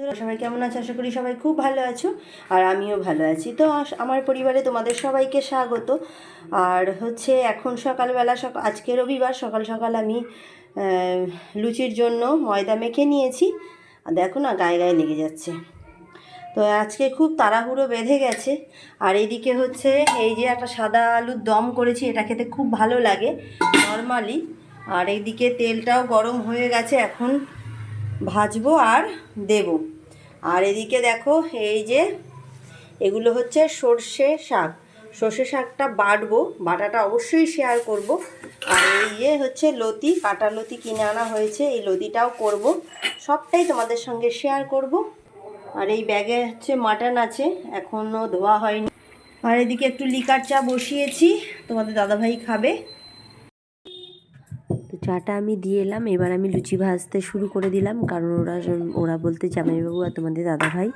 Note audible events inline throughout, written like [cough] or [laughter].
সবাই কেমন আছো? আশা করি সবাই খুব ভালো আছো আর আমিও ভালো আছি। তো আমার পরিবারে তোমাদের সবাইকে স্বাগত। আর হচ্ছে এখন সকালবেলা সকাল আজকে রবিবার, সকাল সকাল আমি লুচির জন্য ময়দা মেখে নিয়েছি। আর দেখো না, গায়ে গায়ে লেগে যাচ্ছে। তো আজকে খুব তাড়াহুড়ো বেঁধে গেছে। আর এইদিকে হচ্ছে এই যে একটা সাদা আলুর দম করেছি, এটা খেতে খুব ভালো লাগে, নর্মালি। আর এইদিকে তেলটাও গরম হয়ে গেছে এখন। ভাজবো আর দেব। আর এদিকে দেখো, এই যে এগুলো হচ্ছে সর্ষে শাক। সর্ষে শাকটা বাটবো, বাটাটা অবশ্যই শেয়ার করব। আর এই যে হচ্ছে লতি, কাটা লতি কিনে আনা হয়েছে, এই লতিটাও করব। সবটাই তোমাদের সঙ্গে শেয়ার করব। আর এই ব্যাগে হচ্ছে মাটন আছে এখনও ধোয়া হয়নি। আর এদিকে একটু লিকার চা বসিয়েছি, তোমাদের দাদাভাই খাবে। চাটা আমি দিয়ে এলাম। এবার আমি লুচি ভাজতে শুরু করে দিলাম। কারণ ওরা ওরা বলতে জামাইবাবু আর তোমাদের দাদাভাই ভাই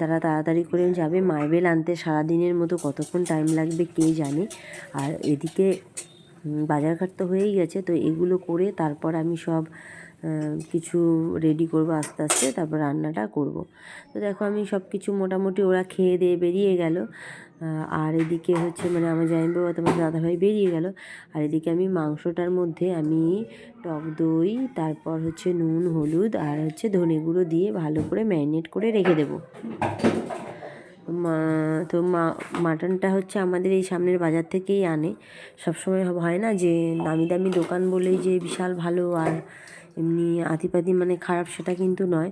তারা তাড়াতাড়ি করে যাবে। মার্বেল আনতে সারাদিনের মতো কতক্ষণ টাইম লাগবে কে জানে। আর এদিকে বাজারঘাট তো হয়েই গেছে। তো এগুলো করে তারপর আমি সব কিছু রেডি করব আস্তে আস্তে, তারপর রান্নাটা করব। তো দেখো আমি সব কিছু মোটামুটি ওরা খেয়ে দিয়ে বেরিয়ে গেল। আর এদিকে হচ্ছে মানে আমার জামাইবাবু তোমার দাদাভাই বেরিয়ে গেল। আর এদিকে আমি মাংসটার মধ্যে আমি টক দই, তারপর হচ্ছে নুন, হলুদ আর হচ্ছে ধনে গুঁড়ো দিয়ে ভালো করে ম্যারিনেট করে রেখে দেবো। তো মাটনটা হচ্ছে আমাদের এই সামনের বাজার থেকেই আনে। সবসময় হয় না যে দামি দামি দোকান বলেই যে বিশাল ভালো আর এমনি আতিপাতি মানে খারাপ সেটা কিন্তু নয়।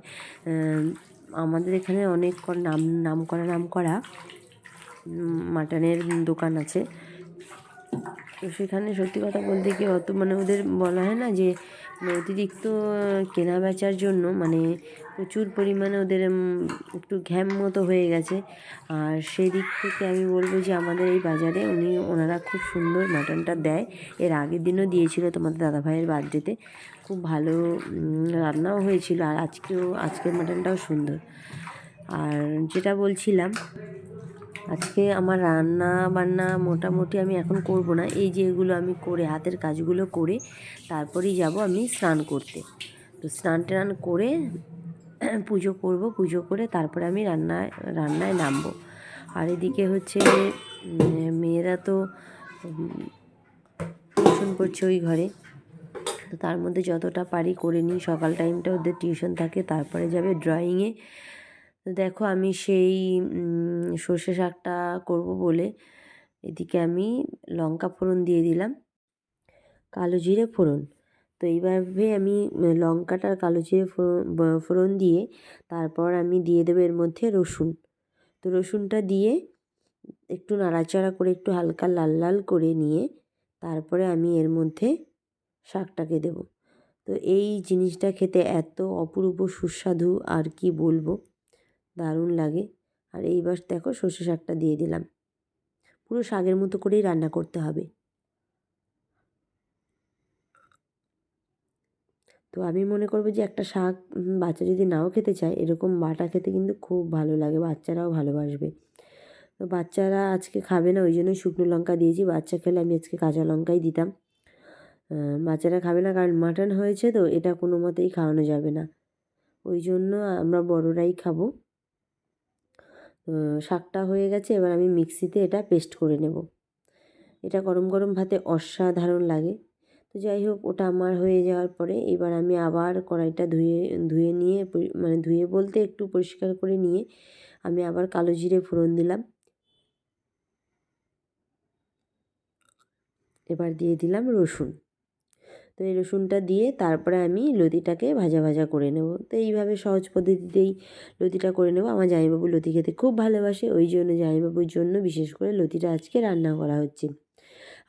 আমাদের এখানে অনেক নাম নাম করা নাম করা মাটনের দোকান আছে। তো সেখানে সত্যি কথা বলতে কি অত মানে ওদের বলা হয় না যে মানে অতিরিক্ত কেনা বেচার জন্য মানে প্রচুর পরিমাণে ওদের একটু ঘ্যাম মতো হয়ে গেছে। আর সেই দিক থেকে আমি বলব যে আমাদের এই বাজারে উনি, ওনারা খুব সুন্দর মাটনটা দেয়। এর আগের দিনও দিয়েছিল তোমাদের দাদাভাইয়ের বার্থডেতে। খুব ভালো রান্নাও হয়েছিল আর আজকেও, আজকের মাটনটাও সুন্দর। আর যেটা বলছিলাম, আজকে আমার রান্না বান্না মোটামুটি আমি এখন করব না। এই যে এগুলো আমি করে, হাতের কাজগুলো করে, তারপরেই যাব আমি স্নান করতে। তো স্নান টান করে পুজো করব, পুজো করে তারপরে আমি রান্নায় রান্নায় নামবো। আর এদিকে হচ্ছে মেয়েরা তো টিউশন করছে ওই ঘরে। তো তার মধ্যে যতটা পারি করে নিই, সকাল টাইমটা ওদের টিউশন থাকে, তারপরে যাবে ড্রয়িংয়ে তো দেখো আমি সেই সর্ষে শাকটা করব বলে এদিকে আমি লঙ্কা ফোড়ন দিয়ে দিলাম, কালো জিরে ফোড়ন। তো এইভাবে আমি লঙ্কাটা কালো জিরে ফোড়ন দিয়ে তারপর আমি দিয়ে দেবো এর মধ্যে রসুন। তো রসুনটা দিয়ে একটু নাড়াচাড়া করে একটু হালকা লাল লাল করে নিয়ে তারপরে আমি এর মধ্যে শাকটাকে দেব। তো এই জিনিসটা খেতে এত অপূর্ব সুস্বাদু আর কি বলব, দারুণ লাগে। আর এইবার দেখো সর্ষে শাকটা দিয়ে দিলাম। পুরো শাকের মতো করেই রান্না করতে হবে। তো আমি মনে করব যে একটা শাক বাচ্চা যদি নাও খেতে চায়, এরকম বাটা খেতে কিন্তু খুব ভালো লাগে, বাচ্চারাও ভালোবাসবে। তো বাচ্চারা আজকে খাবে না, ওই জন্যই শুকনো লঙ্কা দিয়েছি, বাচ্চা খেলে আমি আজকে কাঁচা লঙ্কাই দিতাম। বাচ্চারা খাবে না, কারণ মাটন হয়েছে তো, এটা কোনো মতেই খাওয়ানো যাবে না। ওই জন্য আমরা বড়রাই খাব। শাকটা হয়ে গেছে, এবার আমি মিক্সিতে এটা পেস্ট করে নেব। এটা গরম গরম ভাতে অসাধারণ লাগে। তো যাই হোক, ওটা আমার হয়ে যাওয়ার পরে এবার আমি আবার কড়াইটা ধুয়ে ধুয়ে নিয়ে মানে ধুয়ে বলতে একটু পরিষ্কার করে নিয়ে আমি আবার কালো জিরে ফোড়ন দিলাম। এবার দিয়ে দিলাম রসুন। তো এই রসুনটা দিয়ে তারপরে আমি লতিটাকে ভাজা ভাজা করে নেব। তো এইভাবে সহজ পদ্ধতিতেই লতিটা করে নেব। আমার জামাইবাবু লতি খেতে খুব ভালোবাসে। ওই জন্য জামাইবাবুর জন্য বিশেষ করে লতিটা আজকে রান্না করা হচ্ছে।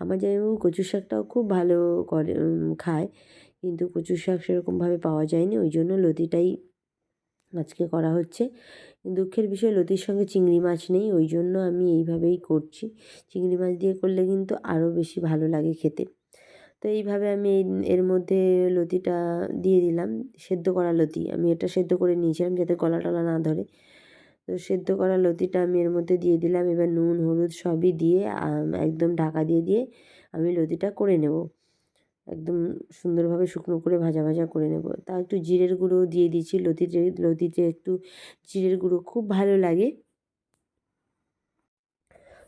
আমার জামাইবাবু কচু শাকটাও খুব ভালো করে খায়। কিন্তু কচু শাক সেরকমভাবে পাওয়া যায়নি, ওই জন্য লতিটাই আজকে করা হচ্ছে। দুঃখের বিষয়, লতির সঙ্গে চিংড়ি মাছ নেই, ওই জন্য আমি এইভাবেই করছি। চিংড়ি মাছ দিয়ে করলে কিন্তু আরও বেশি ভালো লাগে খেতে। তো এইভাবে আমি এর মধ্যে লতিটা দিয়ে দিলাম, সেদ্ধ করা লতি। আমি এটা সেদ্ধ করে নিয়েছিলাম যাতে গলা টলা না ধরে। তো সেদ্ধ করা লতিটা আমি এর মধ্যে দিয়ে দিলাম। এবার নুন, হলুদ সবই দিয়ে একদম ঢাকা দিয়ে দিয়ে আমি লতিটা করে নেব। একদম সুন্দরভাবে শুকনো করে ভাজা ভাজা করে নেব। তা একটু জিরের গুঁড়ো দিয়ে দিচ্ছি লতিতে। লতিতে একটু জিরের গুঁড়ো খুব ভালো লাগে।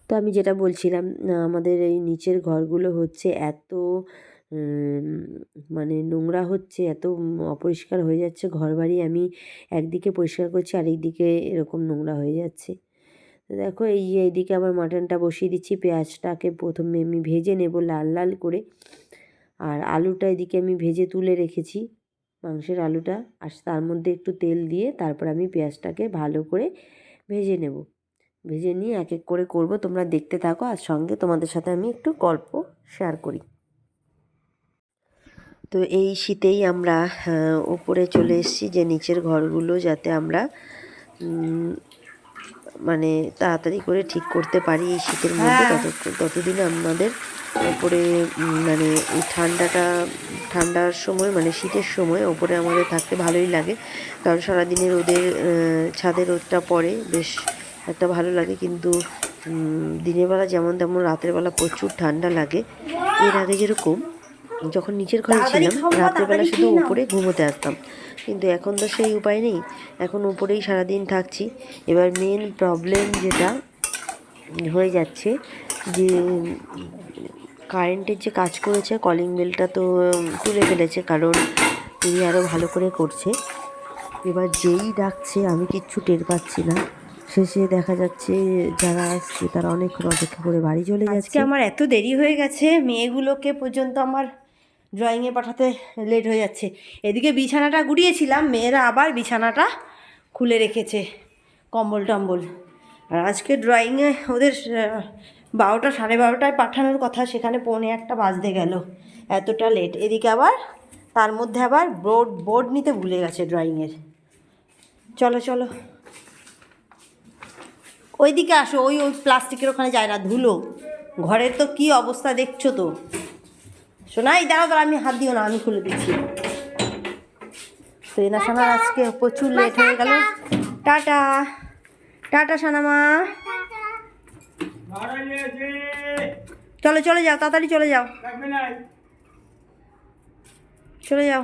তো আমি যেটা বলছিলাম আমাদের এই নিচের ঘরগুলো হচ্ছে এত মানে নোংরা হচ্ছে, এত অপরিষ্কার হয়ে যাচ্ছে ঘরবাড়ি, আমি একদিকে পরিষ্কার করছি আরেক দিকে এরকম নোংরা হয়ে যাচ্ছে। দেখো, এই এইদিকে আবার মাটনটা বসিয়ে দিচ্ছি, পেঁয়াজটাকে প্রথমে আমি ভেজে নেব লাল লাল করে। আর আলুটা এদিকে আমি ভেজে তুলে রেখেছি, মাংসের আলুটা। আর তার মধ্যে একটু তেল দিয়ে তারপর আমি পেঁয়াজটাকে ভালো করে ভেজে নেব। ভেজে নিয়ে এক এক করে করব, তোমরা দেখতে থাকো। আর সঙ্গে তোমাদের সাথে আমি একটু গল্প শেয়ার করি। তো এই শীতেই আমরা ওপরে চলে এসেছি যে নিচের ঘরগুলো যাতে আমরা মানে তাড়াতাড়ি করে ঠিক করতে পারি এই শীতের মধ্যে তত ততদিন আমাদের ওপরে মানে এই ঠান্ডাটা ঠান্ডার সময় মানে শীতের সময় ওপরে আমাদের থাকতে ভালোই লাগে। কারণ সারাদিনের রোদের ছাদের রোদটা পড়ে বেশ একটা ভালো লাগে। কিন্তু দিনের বেলা যেমন তেমন রাতের বেলা প্রচুর ঠান্ডা লাগে। এর আগে যেরকম যখন নিচের ঘরে ছিলাম রাত্রেবেলা শুধু উপরে ঘুমোতে আসতাম। কিন্তু এখন তো সেই উপায় নেই। এখন উপরেই সারাদিন থাকছি। এবার মেন প্রবলেম যেটা হয়ে যাচ্ছে যে কারেন্টের যে কাজ করেছে কলিং বেলটা তো তুলে ফেলেছে কারণ তিনি আরও ভালো করে করছে। এবার যেই ডাকছে আমি কিচ্ছু টের পাচ্ছি না। শেষে দেখা যাচ্ছে যারা আসছে তারা অনেকক্ষণ অপেক্ষা করে বাড়ি চলে যাচ্ছে। আমার এত দেরি হয়ে গেছে মেয়েগুলোকে পর্যন্ত আমার ড্রয়িংয়ে পাঠাতে লেট হয়ে যাচ্ছে। এদিকে বিছানাটা গুড়িয়েছিলাম মেয়েরা আবার বিছানাটা খুলে রেখেছে, কম্বল টম্বল। আর আজকে ড্রয়িংয়ে ওদের বারোটা, সাড়ে বারোটায় পাঠানোর কথা, সেখানে পৌনে একটা বাজতে গেল। এতটা লেট এদিকে আবার, তার মধ্যে আবার বোর্ড বোর্ড নিতে ভুলে গেছে ড্রয়িংয়ের চলো চলো। ওইদিকে আসো, ওই ওই প্লাস্টিকের ওখানে যায় না, ধুলো। ঘরের তো কি অবস্থা দেখছ তো? শোনাই দাঁড়াও দাঁড়া আমি হাত দিও না আমি খুলে দিচ্ছি। তো এনা সোনার আজকে প্রচুর লেট হয়ে গেল। টাটা। টাটা। সোনামা চলো চলে যাও তাড়াতাড়ি চলে যাও। চলে যাও।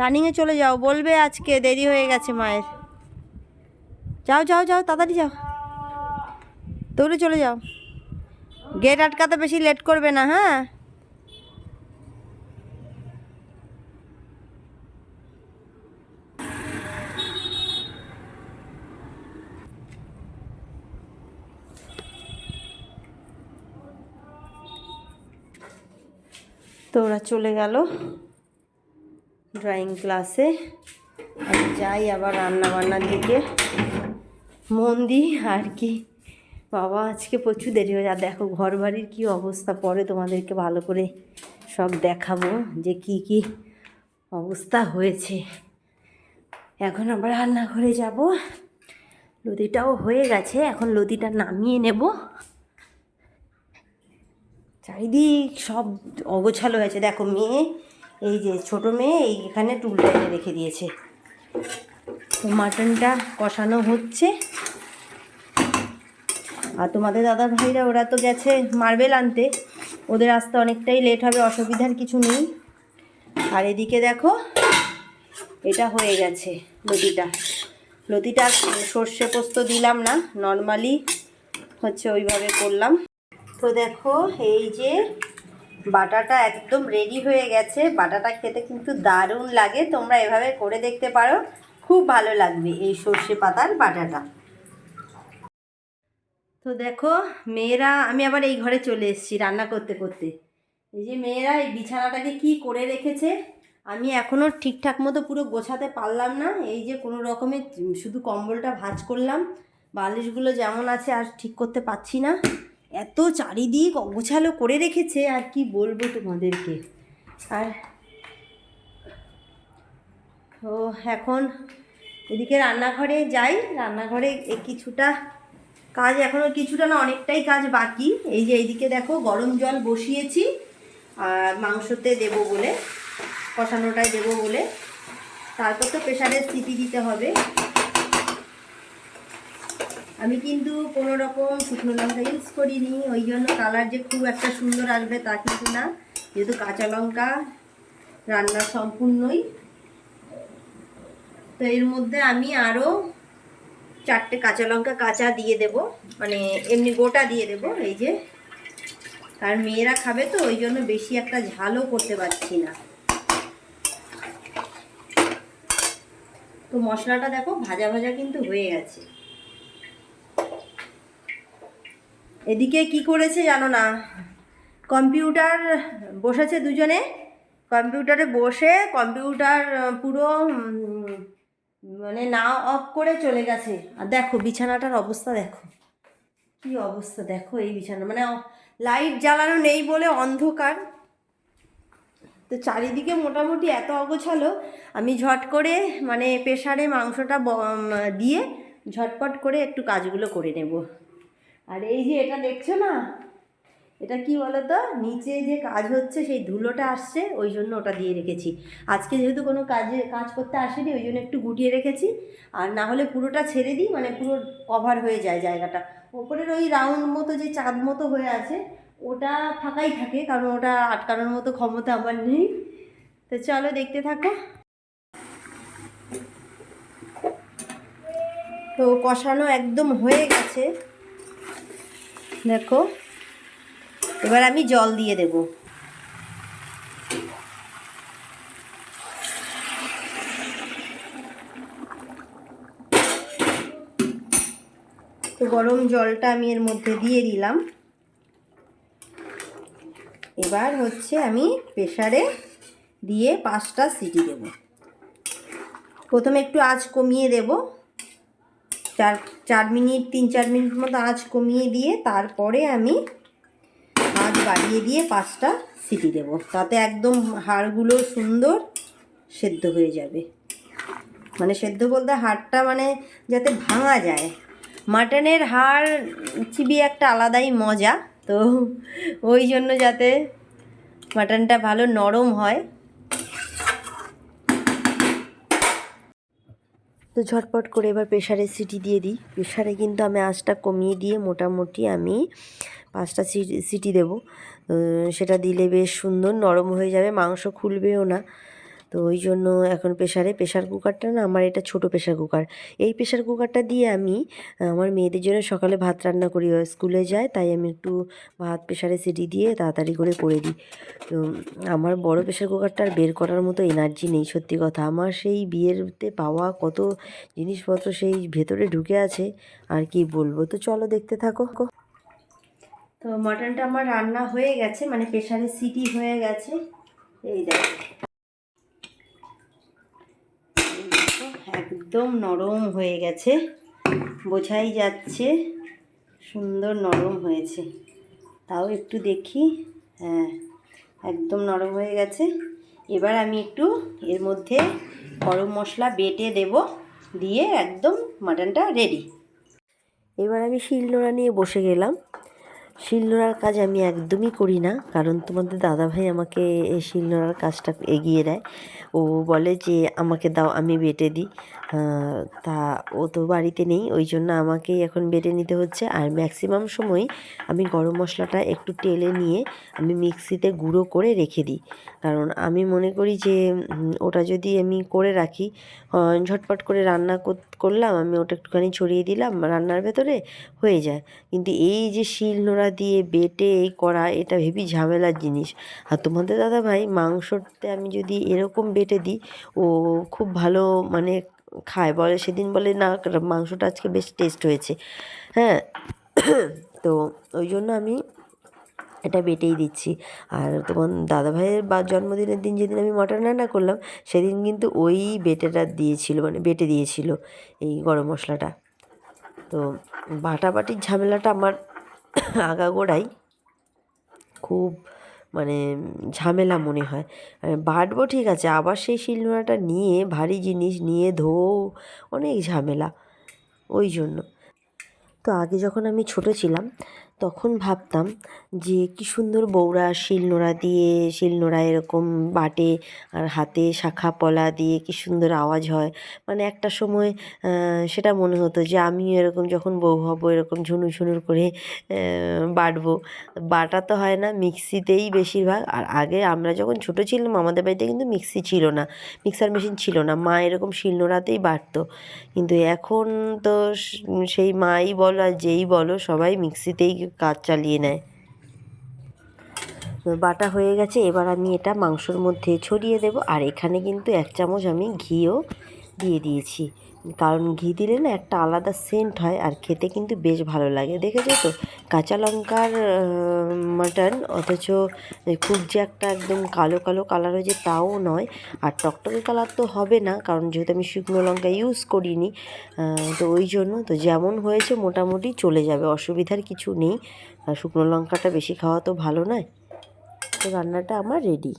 রানিংয়ে চলে যাও বলবে আজকে দেরি হয়ে গেছে মায়ের। যাও যাও যাও তাড়াতাড়ি যাও। দৌড়ে চলে যাও। গেট আটকাতে বেশি লেট করবে না হ্যাঁ? তো ওরা চলে গেল ড্রয়িং ক্লাসে যাই আবার রান্না বান্নার দিকে। মন দিই আর কি। বাবা, আজকে প্রচুর দেরি হয়ে যায়। দেখো ঘর বাড়ির কী অবস্থা? পরে তোমাদেরকে ভালো করে সব দেখাবো যে কি কি অবস্থা হয়েছে। এখন আবার রান্নাঘরে যাব। লতিটাও হয়ে গেছে, এখন লতিটা নামিয়ে নেব। চারিদিক সব অগোছালো হয়েছে। দেখো, মেয়ে, এই যে ছোট মেয়ে, এই এখানে টুলটা এনে রেখে দিয়েছে। মাটনটা কষানো হচ্ছে। আর তোমাদের দাদা ভাইরা, ওরা তো গেছে মার্বেল আনতে। ওদের আসতে অনেকটাই লেট হবে, অসুবিধার কিছু নেই। আর এদিকে দেখো, এটা হয়ে গেছে লতিটা। লতিটা সর্ষে পোস্ত দিলাম না নর্মালি হচ্ছে ওইভাবে করলাম। তো দেখো, এই যে বাটাটা একদম রেডি হয়ে গেছে। বাটাটা খেতে কিন্তু দারুণ লাগে, তোমরা এভাবে করে দেখতে পারো। খুব ভালো লাগবে এই সর্ষে পাতার বাটাটা। তো দেখো, মেয়েরা, আমি আবার এই ঘরে চলে এসেছি রান্না করতে করতে। এই যে মেয়েরা এই বিছানাটাকে কি করে রেখেছে, আমি এখনও ঠিকঠাক মতো পুরো গোছাতে পারলাম না। এই যে কোনো রকমের শুধু কম্বলটা ভাঁজ করলাম, বালিশগুলো যেমন আছে আর ঠিক করতে পারছি না। এত চারিদিক অগোছালো করে রেখেছে, আর কি বলব তোমাদেরকে। আর তো এখন এদিকে রান্নাঘরে যাই, রান্নাঘরে কিছুটা কাজ এখনও কিছুটা না অনেকটাই কাজ বাকি। এই যে এইদিকে দেখো, গরম জল বসিয়েছি। আর মাংসতে দেবো বলে কষানোটায় দেবো বলে। তারপর তো প্রেশারের স্থিতি দিতে হবে। আমি কিন্তু কোনো রকম শুকনো লঙ্কা ইউজ করিনি, ওই জন্য কালার যে খুব একটা সুন্দর আসবে তা কিন্তু না। যেহেতু কাঁচা লঙ্কা রান্না সম্পূর্ণই। তো এর মধ্যে আমি আরও চারটে কাঁচা লঙ্কা কাঁচা দিয়ে দেব মানে এমনি গোটা দিয়ে দেব, এই যে। আর মেয়েরা খাবে তো, ওই জন্য বেশি একটা ঝালও করতে পারছি না। তো মশলাটা দেখো, ভাজা ভাজা কিন্তু হয়ে গেছে। এদিকে কি করেছে জানো না? কম্পিউটার বসেছে দুজনে। কম্পিউটারে বসে, কম্পিউটার পুরো মানে না অফ করে চলে গেছে। আর দেখো, বিছানাটার অবস্থা দেখো। কি অবস্থা দেখো এই বিছানা। মানে লাইট জ্বালানো নেই বলে অন্ধকার। তো চারিদিকে মোটামুটি এত অগোছালো, আমি ঝট করে মানে প্রেশারে মাংসটা দিয়ে ঝটপট করে একটু কাজগুলো করে নেব। আর এই যে এটা দেখছ না? এটা কি বলো তো নিচে যে কাজ হচ্ছে, সেই ধুলোটা আসছে, ওই জন্য ওটা দিয়ে রেখেছি। আজকে যেহেতু কোনো কাজে, কাজ করতে আসেনি, ওই জন্য একটু গুটিয়ে রেখেছি। আর না হলে পুরোটা ছেড়ে দিই মানে পুরো কভার হয়ে যায় জায়গাটা। ওপরের ওই রাউন্ড মতো যে চাঁদ মতো হয়ে আছে, ওটা ফাঁকাই থাকে, কারণ ওটা আটকানোর মতো ক্ষমতা আমার নেই। তো চলো দেখতে থাকো। তো কষানো একদম হয়ে গেছে। দেখো। এবার আমি জল দিয়ে দেব। তো গরম জলটা আমি এর মধ্যে দিয়ে দিলাম। এবার হচ্ছে আমি প্রেসারে দিয়ে পাঁচটা সিটি দেব। প্রথমে একটু আঁচ কমিয়ে দেব। চার চার মিনিট, তিন, চার মিনিট মতো আঁচ কমিয়ে দিয়ে তারপরে আমি বাড়িয়ে দিয়ে পাঁচটা সিটি দেব। তাতে একদম হাড়গুলো সুন্দর সেদ্ধ হয়ে যাবে। মানে সেদ্ধ বলতে হাড়টা মানে যাতে ভাঙা যায়। মাটনের হাড় চিবিয়ে একটা আলাদাই মজা। তো ওই জন্য যাতে মাটনটা ভালো নরম হয়। তো ঝটপট করে এবার প্রেশারে সিটি দিয়ে দিই। প্রেশারে কিন্তু আমি আঁচটা কমিয়ে দিয়ে মোটামুটি আমি পাঁচটা সিটি দেবো। সেটা দিলে বেশ সুন্দর, নরম হয়ে যাবে, মাংস খুলবেও না। তো ওই জন্য এখন প্রেশারে প্রেশার কুকারটা না আমার এটা ছোট প্রেশার কুকার। এই প্রেশার কুকারটা দিয়ে আমি, আমার মেয়েদের জন্য সকালে ভাত রান্না করি স্কুলে যায়, তাই আমি একটু ভাত প্রেশারে সিটি দিয়ে তাড়াতাড়ি করে করে দিই। তো আমার বড় প্রেশার কুকারটা আর বের করার মতো এনার্জি নেই, সত্যি কথা। আমার সেই বিয়েরতে পাওয়া কত জিনিসপত্র সেই ভেতরে ঢুকে আছে, আর কি বলব? তো চলো দেখতে থাকো। তো মাটনটা আমার রান্না হয়ে গেছে মানে প্রেশারে সিটি হয়ে গেছে। এই দেখো। একদম নরম হয়ে গেছে, বোঝাই যাচ্ছে সুন্দর নরম হয়েছে। তাও একটু দেখি হ্যাঁ একদম নরম হয়ে গেছে। এবার আমি একটু এর মধ্যে গরম মশলা বেটে দেব, দিয়ে একদম মাটনটা রেডি এবার আমি শিলনোড়া নিয়ে বসে গেলাম। শিলনোড়ার কাজ আমি একদমই করি না, কারণ তোমাদের দাদাভাই আমাকে শিলনোড়ার কাজটা এগিয়ে দেয়। ও বলে যে, আমাকে দাও, আমি বেটে দিই। তা ও তো বাড়িতে নেই, ওই জন্য আমাকেই এখন বেটে নিতে হচ্ছে। আর ম্যাক্সিমাম সময় আমি গরম মশলাটা একটু টেলে নিয়ে আমি মিক্সিতে গুঁড়ো করে রেখে দিই। কারণ আমি মনে করি যে ওটা যদি আমি করে রাখি ঝটপট করে রান্না কর- করলাম, আমি ওটা একটুখানি ছড়িয়ে দিলাম, রান্নার ভেতরে হয়ে যায়। কিন্তু এই যে শিল নোড়া দিয়ে বেটে এই করা, এটা হেবি ঝামেলার জিনিস। আর তোমাদের দাদা ভাই মাংসতে আমি যদি এরকম বেটে দিই, ও খুব ভালো মানে খায়। বলে সেদিন বলে, না, মাংসটা আজকে বেশ টেস্ট হয়েছে। হ্যাঁ তো ওই জন্য আমি এটা বেটেই দিচ্ছি। আর তোমার দাদাভাইয়ের বা জন্মদিনের দিন যেদিন আমি মটন রান্না করলাম, সেদিন কিন্তু ওই বেটেটা দিয়েছিল মানে বেটে দিয়েছিল এই গরম মশলাটা। তো বাটাবাটির ঝামেলাটা আমার [coughs] আগাগোড়াই খুব মানে ঝামেলা মনে হয়। বাটবো ঠিক আছে, আবার সেই শিলনোড়াটা নিয়ে, ভারী জিনিস নিয়ে ধো, অনেক ঝামেলা, ওই জন্য। তো আগে যখন আমি ছোট ছিলাম তখন ভাবতাম যে কী সুন্দর বউরা শিলনোড়া দিয়ে শিলনোড়া এরকম বাটে আর হাতে শাখা পলা দিয়ে কী সুন্দর আওয়াজ হয়। মানে একটা সময় সেটা মনে হতো যে আমিও এরকম যখন বউ হব, এরকম ঝুনুর ঝুনুর করে বাটবো। বাটা তো হয় না, মিক্সিতেই বেশিরভাগ। আর আগে আমরা যখন ছোটো ছিলাম, আমাদের বাড়িতে কিন্তু মিক্সি ছিল না, মিক্সার মেশিন ছিল না। মা এরকম শিলনোড়াতেই বাটতো। কিন্তু এখন তো সেই মাই বলো আর যেই বলো, সবাই মিক্সিতেই কাজ চালিয়ে নেয়। বাটা হয়ে গেছে, এবার আমি এটা মাংসর মধ্যে ছড়িয়ে দেব। আর এখানে কিন্তু এক চামচ আমি ঘিও দিয়ে দিয়েছি। কারণ ঘি দিলে না একটা আলাদা সেন্ট হয় আর খেতে কিন্তু বেশ ভালো লাগে। দেখেছ তো? কাঁচা লঙ্কার মাটন, অথচ খুব যে একটা একদম কালো কালো কালার হয়েছে তাও নয়। আর টকটকে কালার তো হবে না, কারণ যেহেতু আমি শুকনো লঙ্কা ইউজ করিনি তো ওই জন্য তো যেমন হয়েছে মোটামুটি চলে যাবে, অসুবিধার কিছু নেই। আর শুকনো লঙ্কাটা বেশি খাওয়া তো ভালো নয়। তো রান্নাটা আমার রেডি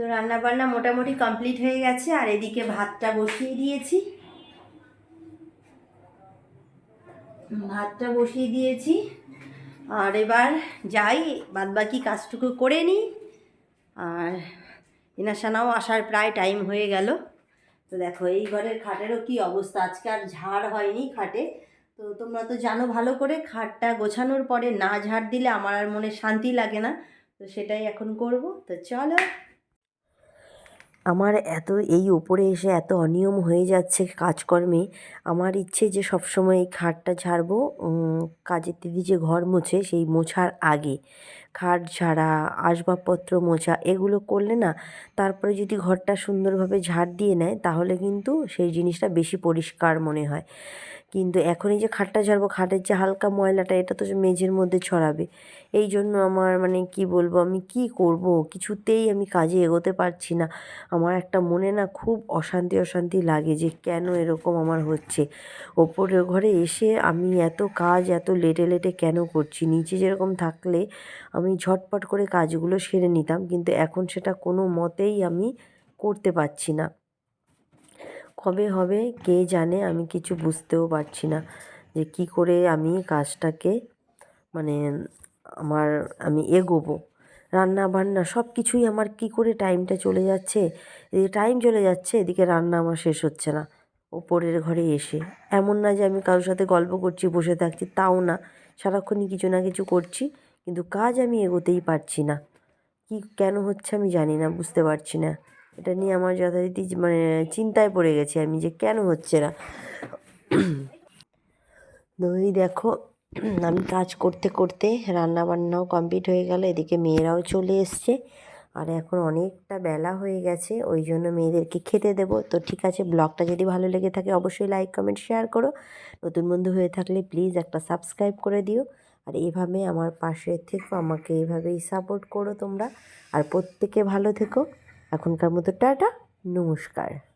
তো রান্না বান্না মোটামুটি কমপ্লিট হয়ে গেছে, আর এদিকে ভাতটা বসিয়ে দিয়েছি। ভাতটা বসিয়ে দিয়েছি। আর এবার যাই, বাদবাকি কাজটুকু করে নিই। আর ইনাসানাও আসার প্রায় টাইম হয়ে গেল। তো দেখো, এই ঘরের খাটেরও কি অবস্থা? আজকে আর ঝাড় হয়নি খাটে। তো তোমরা তো জানো ভালো করে, খাটটা গোছানোর পরে না ঝাড় দিলে আমার আর মনে শান্তি লাগে না। তো সেটাই এখন করব। তো চলো। আমার এত, এই ওপরে এসে এত অনিয়ম হয়ে যাচ্ছে কাজকর্মে, আমার ইচ্ছে যে সবসময় এই খাটটা ঝাড়বো কাজের দিদি যে ঘর মোছে সেই মোছার আগে। খাট ঝাড়া, আসবাবপত্র মোছা, এগুলো করলে না, তারপরে যদি ঘরটা সুন্দরভাবে ঝাড় দিয়ে নেয়, তাহলে কিন্তু সেই জিনিসটা বেশি পরিষ্কার মনে হয়। কিন্তু এখনই যে খাটটা ঝাড়বো, খাটের যে হালকা ময়লাটা, এটা তো মেঝের মধ্যে ছড়াবে। এই জন্য আমার মানে কি বলব, আমি কি করব? কিছুতেই আমি কাজে এগোতে পারছি না। আমার একটা মনে না খুব অশান্তি অশান্তি লাগে যে কেন এরকম আমার হচ্ছে। ওপরের ঘরে এসে আমি এত কাজ এত লেটে লেটে কেন করছি? নিচে যেরকম থাকলে আমি ঝটপট করে কাজগুলো সেরে নিতাম, কিন্তু এখন সেটা কোনো মতেই আমি করতে পারছি না। কবে হবে কে জানে আমি কিছু বুঝতেও পারছি না যে কি করে আমি কাজটাকে মানে আমার আমি এগোবো। রান্না বান্না সব কিছুই আমার কি করে টাইমটা চলে যাচ্ছে? এদিকে টাইম চলে যাচ্ছে, এদিকে রান্না আমার শেষ হচ্ছে না। ওপরের ঘরে এসে এমন না যে আমি কারোর সাথে গল্প করছি, বসে থাকছি, তাও না। সারাক্ষণই কিছু না কিছু করছি, কিন্তু কাজ আমি এগোতেই পারছি না। কি কেন হচ্ছে আমি জানি না, বুঝতে পারছি না। এটা নিয়ে আমার যথারীতি মানে চিন্তায় পড়ে গেছি আমি যে কেন হচ্ছে না। এই দেখো, আমি কাজ করতে করতে রান্না বান্নাও কমপ্লিট হয়ে গেল, এদিকে মেয়েরাও চলে এসছে, আর এখন অনেকটা বেলা হয়ে গেছে, ওই জন্য মেয়েদেরকে খেতে দেবো। তো ঠিক আছে, ব্লগটা যদি ভালো লেগে থাকে অবশ্যই লাইক, কমেন্ট, শেয়ার করো। নতুন বন্ধু হয়ে থাকলে প্লিজ একটা সাবস্ক্রাইব করে দিও। আর এভাবে আমার পাশে থেকো, আমাকে এভাবেই সাপোর্ট করো তোমরা। আর প্রত্যেকে ভালো থেকো। এখনকার মতো টাটা নমস্কার।